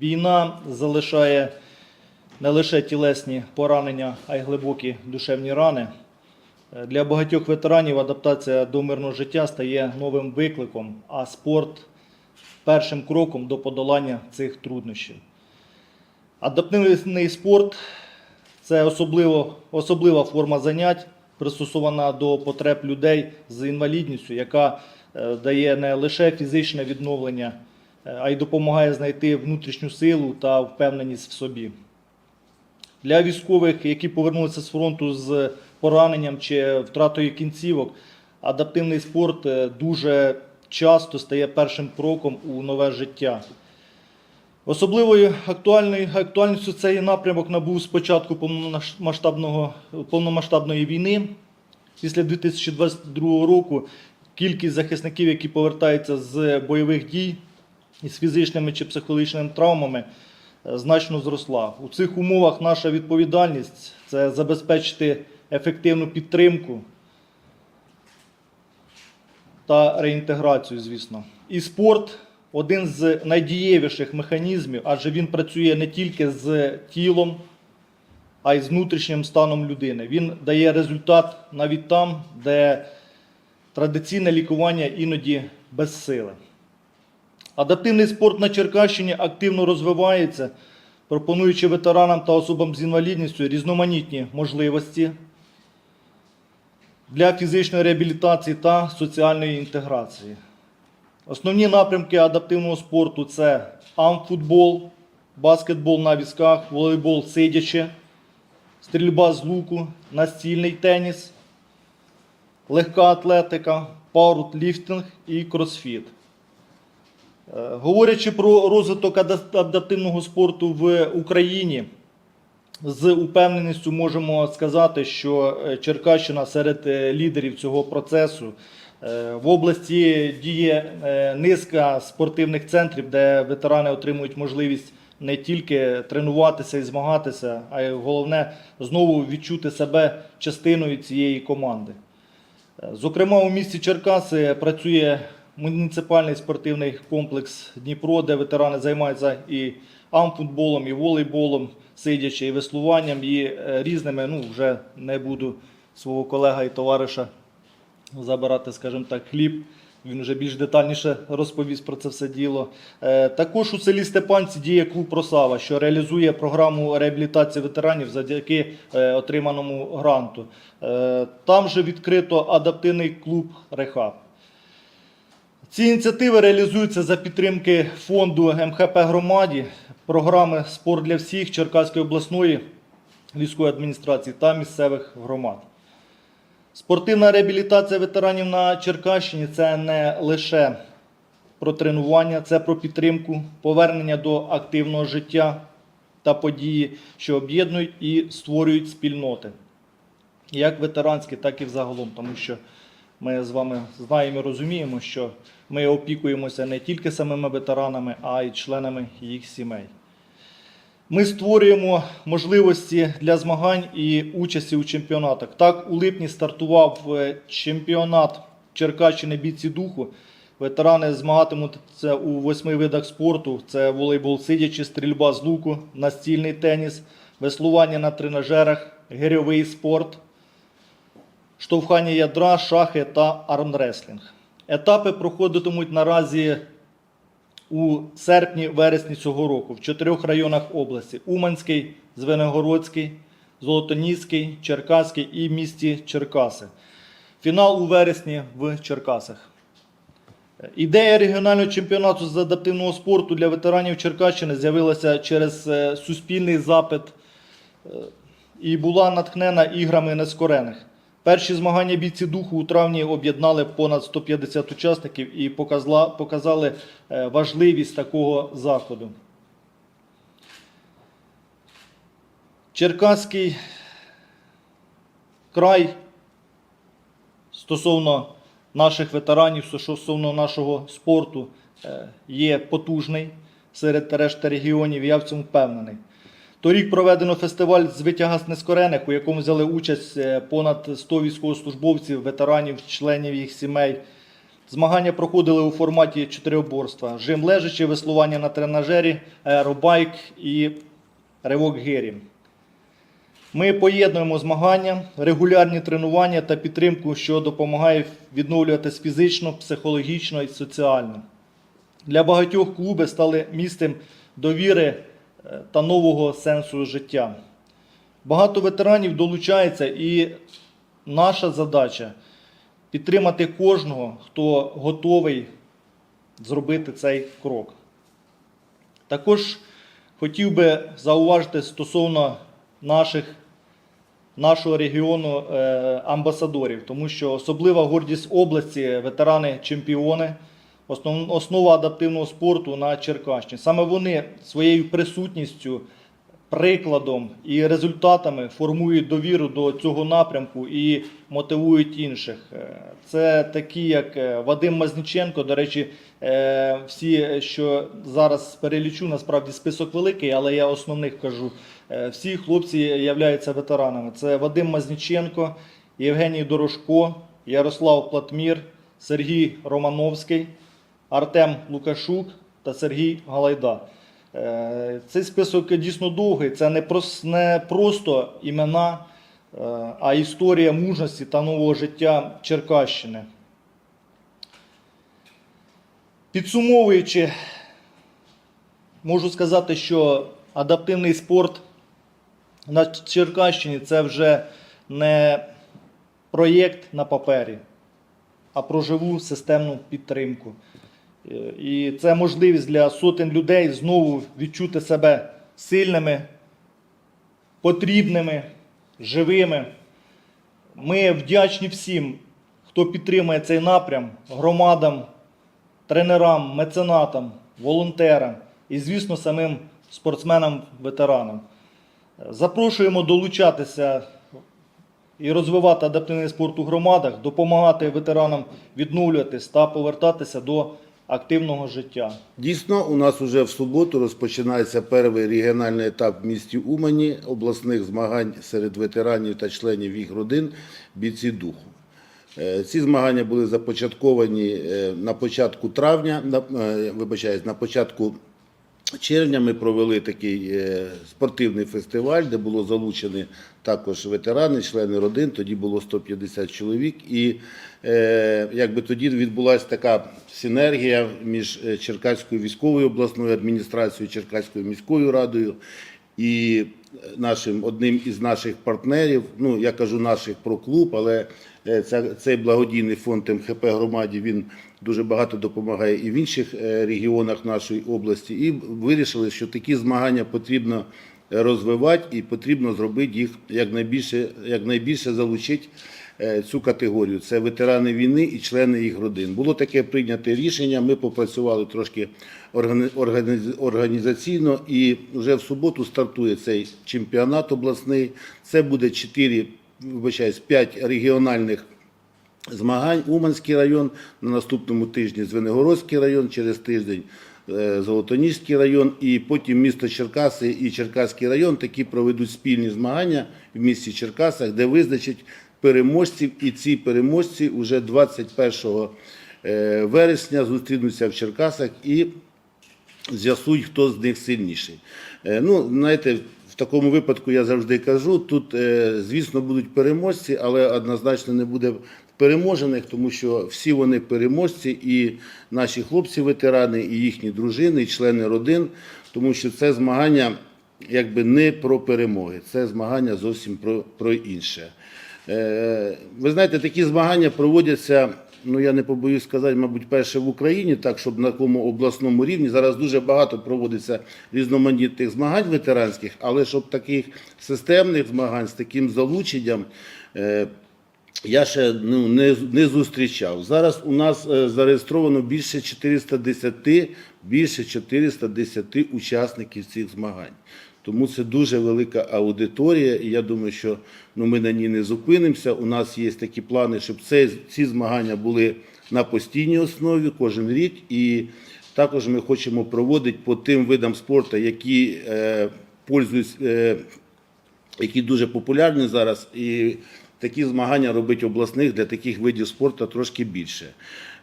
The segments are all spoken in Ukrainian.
Війна залишає не лише тілесні поранення, а й глибокі душевні рани. Е, Для багатьох ветеранів адаптація до мирного життя стає новим викликом, а спорт першим кроком до подолання цих труднощів. Адаптивний спорт це особливо, особлива форма занять, пристосована до потреб людей з інвалідністю, яка е, дає не лише фізичне відновлення, а й допомагає знайти внутрішню силу та впевненість в собі. Для військових, які повернулися з фронту з пораненням чи втратою кінцівок, адаптивний спорт е, дуже часто стає першим кроком у нове життя. Особливою актуальністю цей напрямок набув з початку повномасштабної війни. Після 2022 року кількість захисників, які повертаються з бойових дій із фізичними чи психологічними травмами, е, значно зросла. У цих умовах наша відповідальність це забезпечити ефективну підтримку та реінтеграцію, звісно. І спорт один з найдієвіших механізмів, адже він працює не тільки з тілом, а й з внутрішнім станом людини. Він дає результат навіть там, де традиційне лікування іноді безсиле. Адаптивний спорт на Черкащині активно розвивається, пропонуючи ветеранам та особам з інвалідністю різноманітні можливості для фізичної реабілітації та соціальної інтеграції. Основні напрямки адаптивного спорту це амфутбол, баскетбол на візках, волейбол сидячи, стрільба з луку, настільний теніс, легка атлетика, пауерліфтинг і кросфіт. Е, Говорячи про розвиток адаптивного спорту в Україні, з упевненістю можемо сказати, що е, Черкащина серед е, лідерів цього процесу. В області діє низка спортивних центрів, де ветерани отримують можливість не тільки тренуватися і змагатися, а й головне знову відчути себе частиною цієї команди. Зокрема, у місті Черкаси працює муніципальний спортивний комплекс Дніпро, де ветерани займаються і амфутболом, і волейболом, сидячи, і веслуванням, і е, різними. Ну, вже не буду свого колега і товариша забирати, скажімо так, хліб. Він вже більш детальніше розповість про це все діло. Е, Також у селі Степанці діє клуб Просава, що реалізує програму реабілітації ветеранів завдяки е, отриманому гранту. Там же відкрито адаптивний клуб Рехаб. Ці ініціативи реалізуються за підтримки фонду МХП громаді, програми Спорт для всіх Черкаської обласної військової адміністрації та місцевих громад. Спортивна реабілітація ветеранів на Черкащині це не лише про тренування, це про підтримку, повернення до активного життя та події, що об'єднують і створюють спільноти, як ветеранські, так і взагалом, тому що ми з вами знаємо і розуміємо, що ми опікуємося не тільки самими ветеранами, а й членами їх сімей. Ми створюємо можливості для змагань і участі у чемпіонатах. Так, у липні стартував е, чемпіонат Черкащини бійці духу. Ветерани змагатимуться у восьми видах спорту: це волейбол сидячи, стрільба з луку, настільний теніс, веслування на тренажерах, гирьовий спорт, штовхання ядра, шахи та армреслінг. Етапи проходитимуть наразі у серпні-вересні цього року в чотирьох районах області: Уманський, Звенигородський, Золотоніський, Черкаський і місті Черкаси. Фінал у вересні в Черкасах. Ідея регіонального чемпіонату з адаптивного спорту для ветеранів Черкащини з'явилася через е, суспільний запит е, і була натхнена іграми нескорених. Перші змагання бійці духу у травні об'єднали понад 150 учасників і показали е, важливість такого заходу. Черкаський край стосовно наших ветеранів, стосовно нашого спорту, е, є потужний серед решти регіонів. Я в цьому впевнений. Торік проведено фестиваль з витяга з нескорених, у якому взяли участь е, понад 100 військовослужбовців, ветеранів, членів їх сімей. Змагання проходили у форматі чотирьохборства: жим лежачи, веслування на тренажері, аеробайк і ривок гирі. Ми поєднуємо змагання, регулярні тренування та підтримку, що допомагає відновлюватись фізично, психологічно і соціально. Для багатьох клуби стали місцем довіри та нового сенсу життя. Багато ветеранів долучається, і наша задача підтримати кожного, хто готовий зробити цей крок. Також хотів би зауважити стосовно наших, нашого регіону е, амбасадорів, тому що особлива гордість області ветерани-чемпіони, основа адаптивного спорту на Черкащині. Саме вони своєю присутністю, прикладом і результатами формують довіру до цього напрямку і мотивують інших. Е, Це такі, як е, Вадим Мазніченко. До речі, е, всі, що зараз перелічу, насправді список великий, але я основних кажу. Всі хлопці являються ветеранами. Це Вадим Мазніченко, Євгеній Дорошко, Ярослав Платмір, Сергій Романовський, Артем Лукашук та Сергій Галайда. Е, Цей список дійсно довгий. Це не, просто імена, е, а історія мужності та нового життя Черкащини. Підсумовуючи, можу сказати, що адаптивний спорт на Черкащині це вже не проєкт на папері, а про живу системну підтримку. І це можливість для сотень людей знову відчути себе сильними, потрібними, живими. Ми вдячні всім, хто підтримує цей напрям, громадам, тренерам, меценатам, волонтерам і, звісно, самим спортсменам-ветеранам. Запрошуємо долучатися і розвивати адаптивний спорт у громадах, допомагати ветеранам відновлюватись та повертатися до активного життя. Дійсно, у нас уже в суботу розпочинається перший регіональний етап в місті Умані обласних змагань серед ветеранів та членів їх родин бійці духу. Е, Ці змагання були започатковані е, на початку травня, на, е, вибачаюсь, на початку червня ми провели такий е, спортивний фестиваль, де було залучені також ветерани, члени родин. Тоді було 150 чоловік. І е, якби тоді відбулася така синергія між е, Черкаською військовою обласною адміністрацією, Черкаською міською радою і нашим одним із наших партнерів. Ну я кажу наших про клуб, але ця, цей благодійний фонд МХП громаді він дуже багато допомагає і в інших е, регіонах нашої області. І вирішили, що такі змагання потрібно розвивати і потрібно зробити їх якнайбільше, якнайбільше залучити е, цю категорію. Це ветерани війни і члени їх родин. Було таке прийняте рішення. Ми попрацювали трошки організаційно, і вже в суботу стартує цей чемпіонат обласний. Це буде 4, вибачаюсь, 5 регіональних змагань. Уманський район на наступному тижні Звенигородський район, через тиждень е, Золотоніський район, і потім місто Черкаси і Черкаський район такі проведуть спільні змагання в місті Черкасах, де визначать переможців. І ці переможці вже 21 е, вересня зустрінуться в Черкасах і з'ясують, хто з них сильніший. Е, Ну, знаєте, в такому випадку я завжди кажу: тут, звісно, будуть переможці, але однозначно не буде переможених, тому що всі вони переможці, і наші хлопці-ветерани, і їхні дружини, і члени родин, тому що це змагання якби не про перемоги, це змагання зовсім про, про інше. Е, Ви знаєте, такі змагання проводяться, ну я не побоюсь сказати, мабуть, перше в Україні, так, щоб на такому обласному рівні. Зараз дуже багато проводиться різноманітних змагань ветеранських, але щоб таких системних змагань з таким залученням. Я ще ну, не, не зустрічав. Зараз у нас е, зареєстровано більше 410, більше 410 учасників цих змагань. Тому це дуже велика аудиторія, і я думаю, що ну, ми на ній не зупинимося. У нас є такі плани, щоб це, ці змагання були на постійній основі кожен рік. І також ми хочемо проводити по тим видам спорту, які е, пользуюсь, е, які дуже популярні зараз, і такі змагання робити обласних для таких видів спорту трошки більше.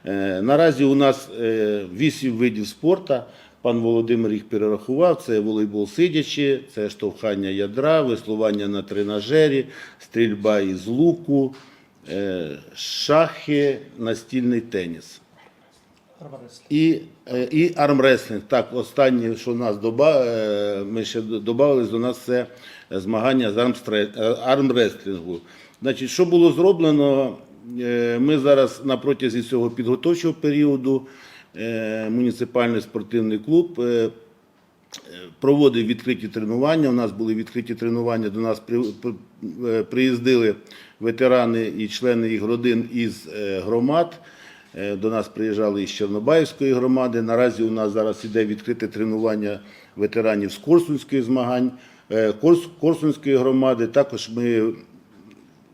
Е, Наразі у нас е, вісім видів спорту. Пан Володимир їх перерахував. Це волейбол сидячи, це штовхання ядра, веслування на тренажері, стрільба із луку, е, шахи, настільний теніс. І, і армреслінг. Так, останнє, що нас доба, ми ще додали до нас, це змагання з армреслінгу. Значить, що було зроблено? Е, Ми зараз на протязі цього підготовчого періоду е, муніципальний спортивний клуб е, проводив відкриті тренування. У нас були відкриті тренування. До нас при- при- приїздили ветерани і члени їх родин із громад. До нас приїжджали із Чорнобаївської громади. Наразі у нас зараз іде відкрите тренування ветеранів з Корсунської змагань, Корсунської громади. Також ми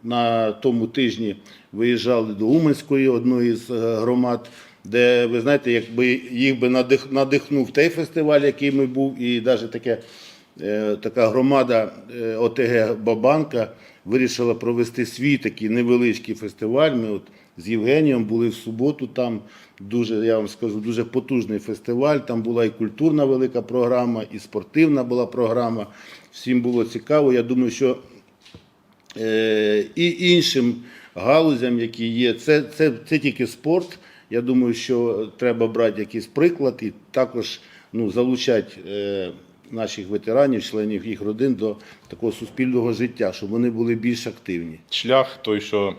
на тому тижні виїжджали до Уманської, одної з е, громад, де ви знаєте, якби їх би надих, надихнув той фестиваль, який ми був, і навіть таке, е, така громада е, ОТГ Бабанка вирішила провести свій такий невеличкий фестиваль. Ми от з Євгенієм були в суботу. Там дуже, я вам скажу, дуже потужний фестиваль. Там була і культурна велика програма, і спортивна була програма. Всім було цікаво. Я думаю, що і іншим галузям, які є. Це, це, це тільки спорт. Я думаю, що треба брати якийсь приклад і також ну, залучати е, наших ветеранів, членів їх родин до такого суспільного життя, щоб вони були більш активні. шлях той, що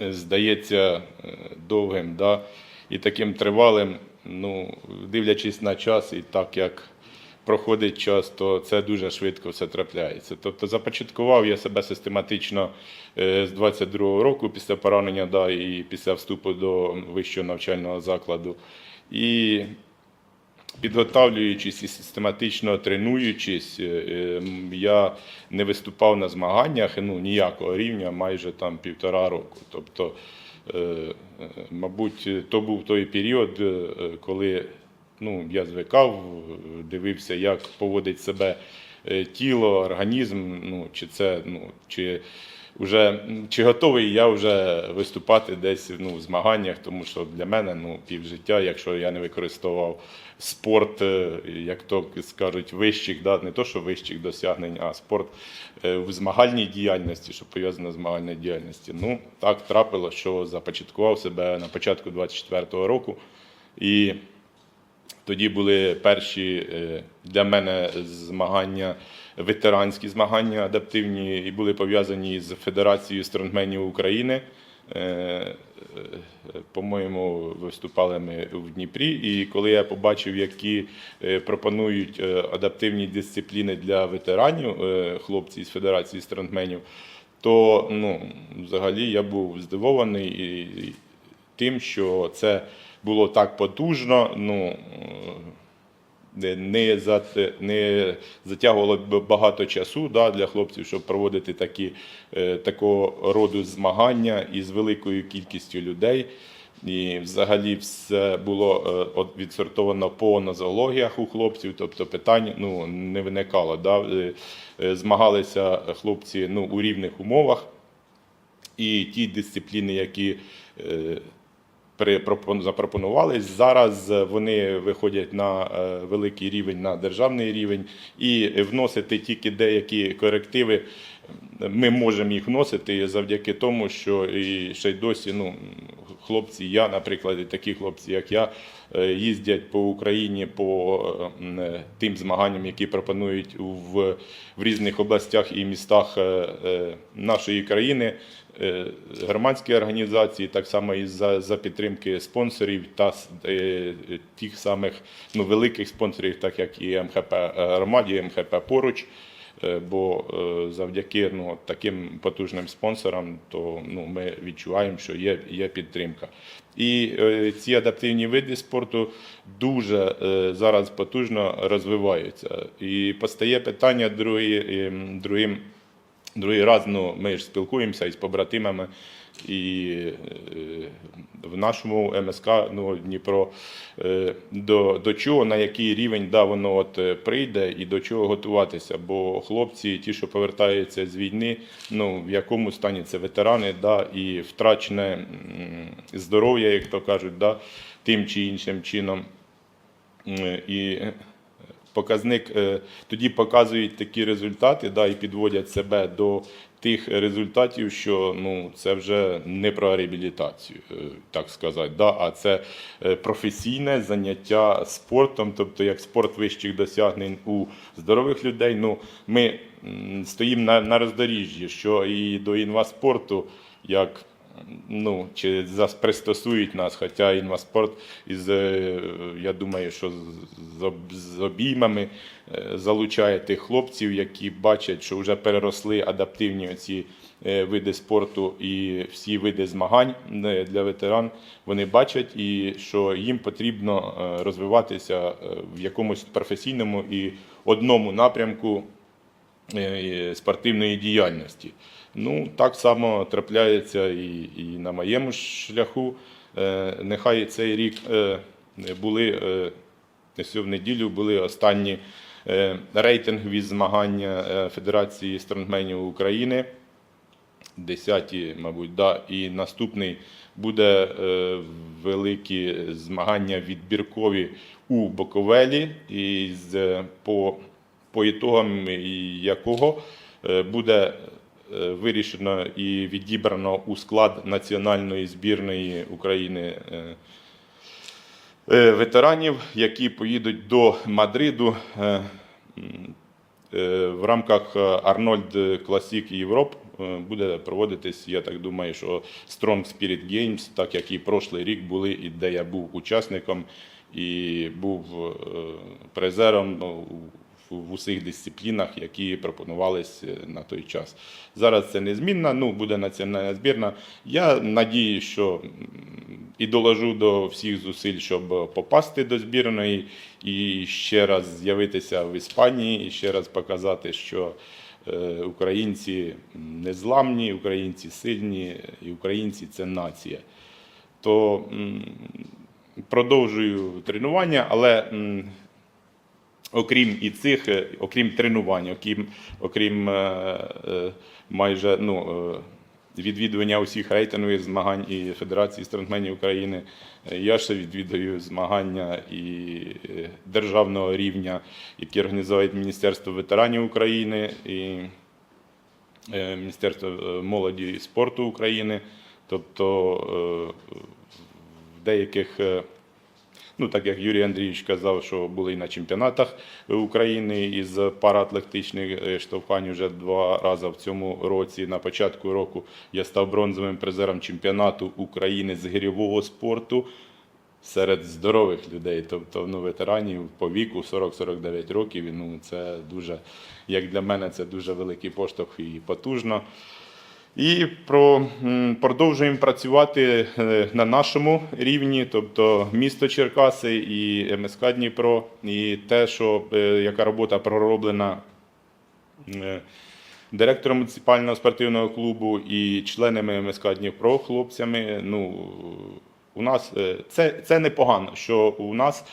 е, здається е, довгим, да, і таким тривалим, ну, дивлячись на час, і так як проходить час, то це дуже швидко все трапляється. Тобто започаткував я себе систематично е, з 22-го року після поранення, да, і після вступу до вищого навчального закладу. І підготавлюючись і систематично тренуючись, е, е, м, я не виступав на змаганнях ну, ніякого рівня майже там півтора року. Тобто, е, мабуть, то був той період, коли ну, я звикав, дивився, як поводить себе е, тіло, організм, ну, чи це, ну, чи вже чи готовий я вже виступати десь ну, в змаганнях, тому що для мене ну, півжиття, якщо я не використовував спорт, е, як то скажуть, вищих, да, не то, що вищих досягнень, а спорт е, в змагальній діяльності, що пов'язано з змагальною діяльністю. Ну, так трапилося, що започаткував себе на початку 24-го року. І тоді були перші е, для мене змагання, ветеранські змагання адаптивні, і були пов'язані з Федерацією стронгменів України. Е, е, По-моєму, виступали ми в Дніпрі. І коли я побачив, які пропонують адаптивні дисципліни для ветеранів, хлопці з Федерації стронгменів, то ну, взагалі я був здивований і- тим, що це було так потужно. Ну, е, не, не затягувало багато часу да, для хлопців, щоб проводити такі, е, такого роду змагання із великою кількістю людей. І взагалі все було е, відсортовано по нозологіях у хлопців, тобто питань ну, не виникало. Да? Змагалися хлопці ну, у рівних умовах. І ті дисципліни, які запропонувались, зараз вони виходять на е, великий рівень, на державний рівень, і вносити тільки деякі корективи. Ми можемо їх вносити завдяки тому, що і ще й досі ну, хлопці, я, наприклад, такі хлопці, як я, е, їздять по Україні по е, е, тим змаганням, які пропонують в, в різних областях і містах нашої країни. Громадські організації, так само і за, за підтримки спонсорів та тих самих ну, великих спонсорів, так як і МХП громаді, МХП поруч. Е, Бо е, завдяки ну, таким потужним спонсорам, то ну, ми відчуваємо, що є, є підтримка. І е, ці адаптивні види спорту дуже зараз потужно розвиваються. І постає питання другий, ем, другим Другий раз ну, ми ж спілкуємося із побратимами, І е, в нашому МСК ну, Дніпро е, до, до чого, на який рівень да, воно от е, прийде і до чого готуватися. Бо хлопці, ті, що повертаються з війни, ну в якому стані це ветерани, да, і втрачене здоров'я, як то кажуть, да, тим чи іншим чином. І показник тоді показують такі результати, да, і підводять себе до тих результатів, що ну це вже не про реабілітацію, е, так сказати, да, а це е, професійне заняття спортом, тобто як спорт вищих досягнень у здорових людей. Ну ми стоїмо на, на роздоріжжі, що і до інваспорту як ну, чи пристосують нас, хоча інваспорт із, е, я думаю, що з- обіймами е, залучає тих хлопців, які бачать, що вже переросли адаптивні оці е, види спорту і всі види змагань для ветеран. Вони бачать, і що їм потрібно розвиватися в якомусь професійному і одному напрямку спортивної діяльності. Ну, так само трапляється і, і на моєму шляху. Е, Нехай цей рік е, були е, в неділю були останні е, рейтингові змагання е, Федерації стронгменів України. Десяті, мабуть, да. і наступний буде е, великі змагання відбіркові у Боковелі, і з, по, по ітогам якого е, буде вирішено і відібрано у склад національної збірної України е, е, ветеранів, які поїдуть до Мадриду е, е, в рамках Арнольд Europe е, буде проводитись, я так думаю, що Strong Spirit Games, так як і прошлий рік були, і де я був учасником і був е, призером ну, в- усіх дисциплінах, які пропонувались е, на той час. Зараз це незмінно, ну буде національна збірна. Я надію, що і доложу до всіх зусиль, щоб попасти до збірної і ще раз з'явитися в Іспанії, і ще раз показати, що е, українці незламні, українці сильні, і українці це нація. То продовжую тренування, але окрім і цих, е, окрім тренувань, окрім, окрім е, е, майже ну, відвідування усіх рейтингових змагань і Федерації стронгменів України, я ще відвідую змагання і державного рівня, які організує Міністерство ветеранів України і Міністерство молоді і спорту України. Тобто в деяких Ну, так як Юрій Андрійович казав, що були і на чемпіонатах України із параатлетичних е, штовхань вже два рази в цьому році. На початку року я став бронзовим призером чемпіонату України з гирьового спорту серед здорових людей, тобто ну, ветеранів по віку 40-49 років. Ну, це дуже, як для мене, це дуже великий поштовх і потужно. І про, продовжуємо працювати е, на нашому рівні, тобто місто Черкаси і МСК Дніпро, і те, що е, яка робота пророблена е, директором муніципального спортивного клубу і членами МСК Дніпро, хлопцями. Ну, у нас це, це непогано, що у нас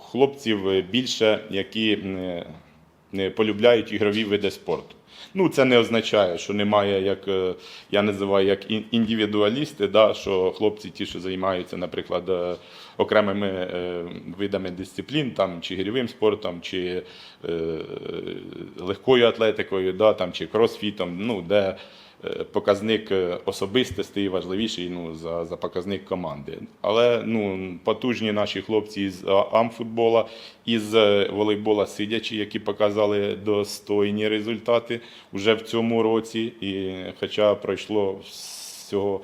хлопців більше, які не полюбляють ігрові види спорту. Ну, це не означає, що немає, як е, я називаю як індивідуалісти, да, що хлопці, ті, що займаються, наприклад, е, окремими е, видами дисциплін, там, чи гірьовим спортом, чи легкою атлетикою, да, там, чи кросфітом, ну, де показник е, особистостей важливіший ну, за, за показник команди. Але ну, потужні наші хлопці із а, амфутбола, із е, волейбола сидячі, які показали достойні результати вже в цьому році. І хоча пройшло всього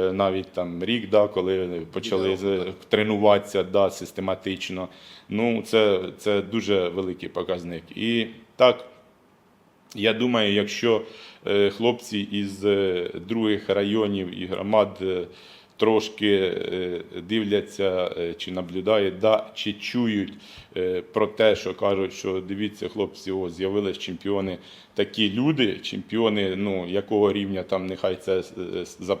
е, навіть там рік, да, коли почали з- тренуватися да, систематично. Ну, це, це дуже великий показник. І так, я думаю, якщо е, хлопці із е, других районів і громад е, трошки е, дивляться е, чи наблюдають, да, чи чують е, про те, що кажуть, що дивіться, хлопці, о, з'явились чемпіони, такі люди, чемпіони, ну якого рівня там нехай це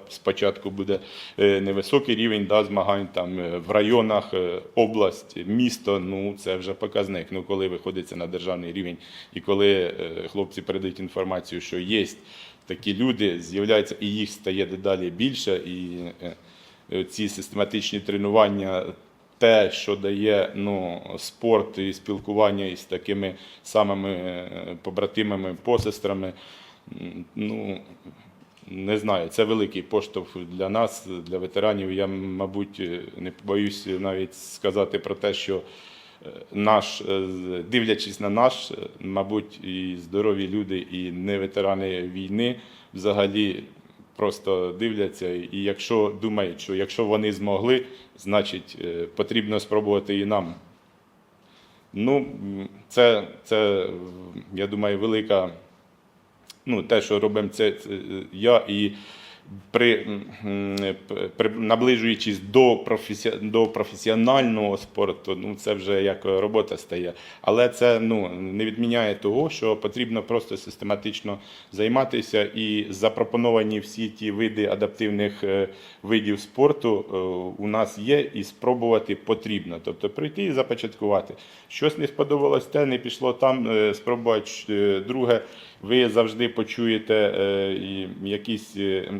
спочатку буде невисокий рівень да, змагань там в районах, область, місто. Ну це вже показник. Ну коли виходиться на державний рівень, і коли хлопці передають інформацію, що є такі люди, з'являються і їх стає дедалі більше, і ці систематичні тренування. Те, що дає ну, спорт і спілкування із такими самими е, побратимами, посестрами, ну, не знаю, це великий поштовх для нас, для ветеранів. Я, мабуть, е, не побоюсь навіть сказати про те, що е, наш, е, дивлячись на наш, е, мабуть, і здорові люди, і не ветерани війни взагалі просто дивляться. І якщо думають, що якщо вони змогли, значить е, потрібно спробувати і нам. Ну, це, це, я думаю, велика ну, те, що робимо це, це я і при, при наближуючись до, професі, до професіонального спорту, ну це вже як робота стає. Але це ну, не відміняє того, що потрібно просто систематично займатися і запропоновані всі ті види адаптивних е, видів спорту е, у нас є, і спробувати потрібно. Тобто прийти і започаткувати. Щось не сподобалось, те не пішло там, е, спробувати друге. Ви завжди почуєте е, якісь е,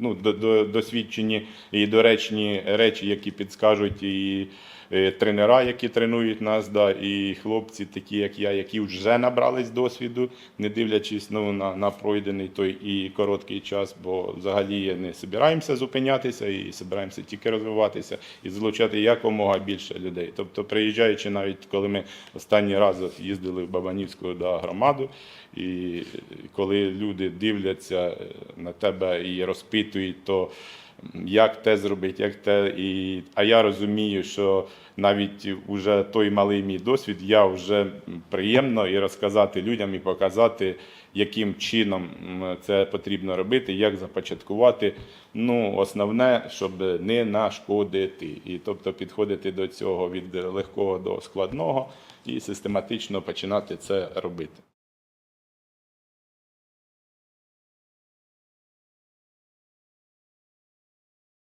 ну, до- до- досвідчені і доречні речі, які підскажуть і тренера, які тренують нас, да, і хлопці, такі як я, які вже набрались досвіду, не дивлячись ну, на, на пройдений той і короткий час, бо взагалі не збираємося зупинятися і збираємося тільки розвиватися і залучати якомога більше людей. Тобто, приїжджаючи, навіть коли ми останній раз їздили в Бабанівську да, громаду, і коли люди дивляться е, на тебе і розпитують, то як те зробити, як те. І... А я розумію, що навіть уже той малий мій досвід, я вже приємно і розказати людям, і показати, яким чином це потрібно робити, як започаткувати. Ну, основне, щоб не нашкодити. І тобто підходити до цього від легкого до складного і систематично починати це робити.